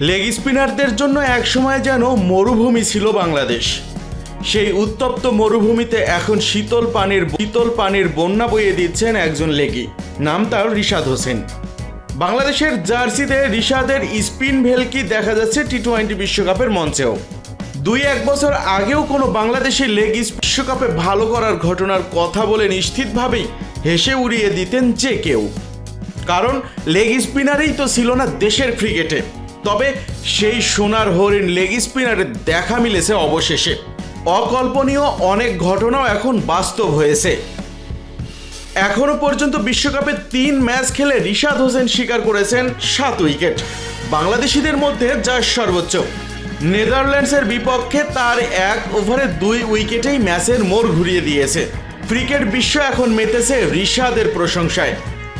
Leg স্পিনারদের জন্য একসময় যেন মরুভূমি ছিল বাংলাদেশ। সেই উত্তপ্ত মরুভূমিতে এখন শীতল পানির শীতল পানির বন্যা বইয়ে দিচ্ছেন একজন লেগি। নাম তার রিশাদ হোসেন। বাংলাদেশের জার্সিতে রিশাদের স্পিন ভেলকি দেখা যাচ্ছে টি টোয়েন্টি বিশ্বকাপের মঞ্চেও। দুই এক বছর আগেও কোনো বাংলাদেশি লেগ বিশ্বকাপে ভালো করার ঘটনার কথা বলে নিশ্চিতভাবেই হেসে উড়িয়ে দিতেন যে কেউ। কারণ লেগ স্পিনারেই তো ছিল না দেশের ক্রিকেটে। তবে সেই সোনার হরিণ লেগ স্পিনারের দেখা মিলেছে অবশেষে। অকল্পনীয় অনেক ঘটনাও এখন বাস্তব হয়েছে। এখনও পর্যন্ত বিশ্বকাপে তিন ম্যাচ খেলে রিশাদ হোসেন স্বীকার করেছেন সাত উইকেট। বাংলাদেশিদের মধ্যে যা সর্বোচ্চ। নেদারল্যান্ডসের বিপক্ষে তার এক ওভারে দুই উইকেটেই ম্যাচের মোড় ঘুরিয়ে দিয়েছে। ক্রিকেট বিশ্ব এখন মেতেছে রিশাদের প্রশংসায়।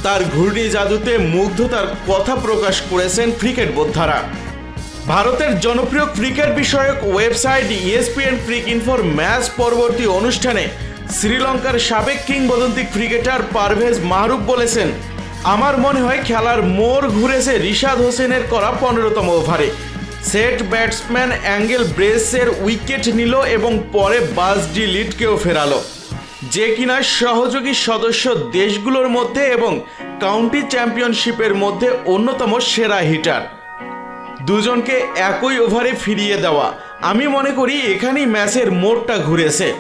তার ঘূর্ণি জাদুতে মুগ্ধতার কথা প্রকাশ করেছেন ক্রিকেট বোদ্ধারা। ভারতের জনপ্রিয় ক্রিকেট বিষয়ক ওয়েবসাইট ইএসপিএন ক্রিক ইনফোর ম্যাচ পরবর্তী অনুষ্ঠানে শ্রীলঙ্কার সাবেক কিংবদন্তি ক্রিকেটার পারভেজ মাহরুফ বলেছেন, আমার মনে হয় খেলার মোড় ঘুরেছে রিশাদ হোসেনের করা পনেরোতম ওভারে। সেট ব্যাটসম্যান অ্যাঙ্গেল ব্রেসের উইকেট নিল এবং পরে বাস ডি লিডকেও ফেরালো। যে কিনা সহযোগী সদস্য দেশগুলোর মধ্যে এবং কাউন্টি চ্যাম্পিয়নশিপের মধ্যে অন্যতম সেরা হিটার। দুজনকে একই ওভারে ফিরিয়ে দেওয়া। আমি মনে করি এখানেই ম্যাচের মোড়টা ঘুরেছে।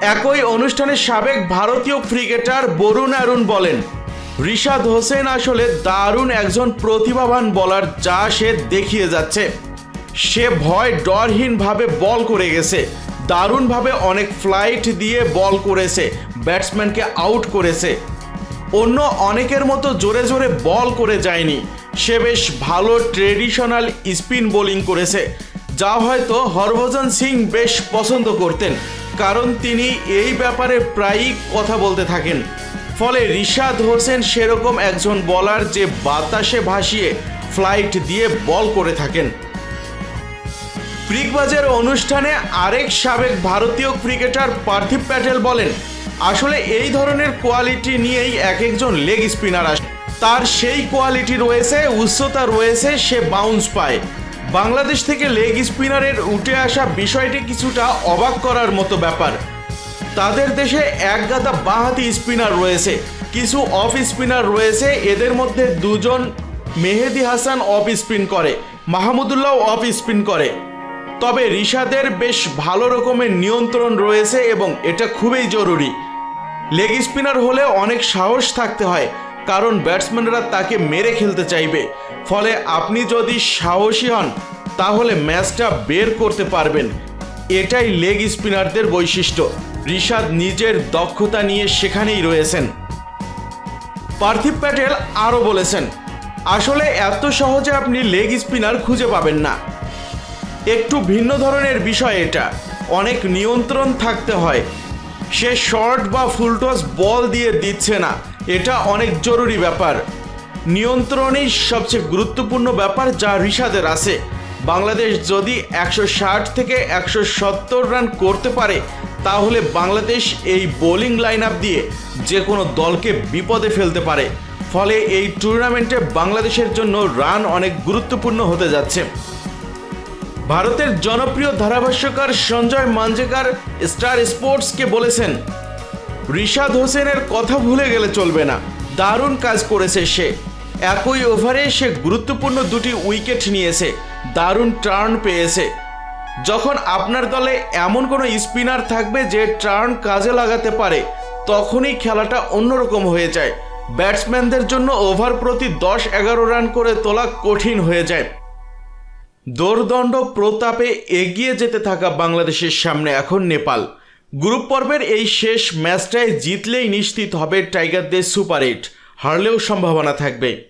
একই অনুষ্ঠানে সাবেক ভারতীয় ক্রিকেটার বরুণ অরুণ বলেন, রিশাদ হোসেন আসলে দারুণ একজন প্রতিভাবান বলার যা সে দেখিয়ে যাচ্ছে। সে ভয় ডরহীনভাবে বল করে গেছে। দারুণভাবে অনেক ফ্লাইট দিয়ে বল করেছে ব্যাটসম্যানকে আউট করেছে। অন্য অনেকের মতো জোরে জোরে বল করে যায়নি। সে বেশ ভালো ট্রেডিশনাল স্পিন বোলিং করেছে, যা হয়তো হরভজন সিং বেশ পছন্দ করতেন, কারণ তিনি এই ব্যাপারে প্রায়ই কথা বলতে থাকেন। ফলে রিশাদ হোসেন সেরকম একজন বলার যে বাতাসে ভাসিয়ে ফ্লাইট দিয়ে বল করে থাকেন। ব্রিগবাজের অনুষ্ঠানে আরেক সাবেক ভারতীয় ক্রিকেটার পার্থিব প্যাটেল বলেন, আসলে এই ধরনের কোয়ালিটি নিয়েই এক একজন লেগ স্পিনার আসে, তার সেই কোয়ালিটি রয়েছে, উচ্চতা রয়েছে, সে বাউন্স পায়। বাংলাদেশ থেকে লেগ স্পিনারের উঠে আসা বিষয়টি কিছুটা অবাক করার মতো ব্যাপার। তাদের দেশে এক গাদা বাহাতি স্পিনার রয়েছে, কিছু অফ স্পিনার রয়েছে, এদের মধ্যে দুজন মেহেদি হাসান অফ স্পিন করে, মাহমুদুল্লাহ অফ স্পিন করে। তবে রিশাদের বেশ ভালো রকমের নিয়ন্ত্রণ রয়েছে এবং এটা খুবই জরুরি। লেগ স্পিনার হলে অনেক সাহস থাকতে হয়, কারণ ব্যাটসম্যানরা তাকে মেরে খেলতে চাইবে। ফলে আপনি যদি সাহসী হন, তাহলে ম্যাচটা বের করতে পারবেন। এটাই লেগ স্পিনারদের বৈশিষ্ট্য। রিশাদ নিজের দক্ষতা নিয়ে সেখানেই রয়েছেন। পার্থিব প্যাটেল আরও বলেছেন, আসলে এত সহজে আপনি লেগ স্পিনার খুঁজে পাবেন না। একটু ভিন্ন ধরনের বিষয় এটা। অনেক নিয়ন্ত্রণ থাকতে হয়। সে শর্ট বা ফুলটস বল দিয়ে দিচ্ছে না। এটা অনেক জরুরি ব্যাপার। নিয়ন্ত্রণই সবচেয়ে গুরুত্বপূর্ণ ব্যাপার যা রিশাদের আছে। বাংলাদেশ যদি একশো ষাট থেকে একশো সত্তর রান করতে পারে, তাহলে বাংলাদেশ এই বোলিং লাইন আপ দিয়ে যে কোনো দলকে বিপদে ফেলতে পারে। ফলে এই টুর্নামেন্টে বাংলাদেশের জন্য রান অনেক গুরুত্বপূর্ণ হতে যাচ্ছে। ভারতের জনপ্রিয় ধারাভাষ্যকার সঞ্জয় মাঞ্জেকার স্টার স্পোর্টসকে বলেছেন, রিশাদ হোসেনের কথা ভুলে গেলে চলবে না। দারুণ কাজ করেছে সে। একই ওভারে সে গুরুত্বপূর্ণ দুটি উইকেট নিয়েছে। দারুণ টার্ন পেয়েছে। যখন আপনার দলে এমন কোনো স্পিনার থাকবে যে টার্ন কাজে লাগাতে পারে, তখনই খেলাটা অন্যরকম হয়ে যায়। ব্যাটসম্যানদের জন্য ওভার প্রতি দশ এগারো রান করে তোলা কঠিন হয়ে যায়। দোর্দণ্ড প্রতাপে এগিয়ে যেতে থাকা বাংলাদেশের সামনে এখন নেপাল। গ্রুপ পর্বের এই শেষ ম্যাচটায় জিতলেই নিশ্চিত হবে টাইগারদের সুপার এইট। হারলেও সম্ভাবনা থাকবে।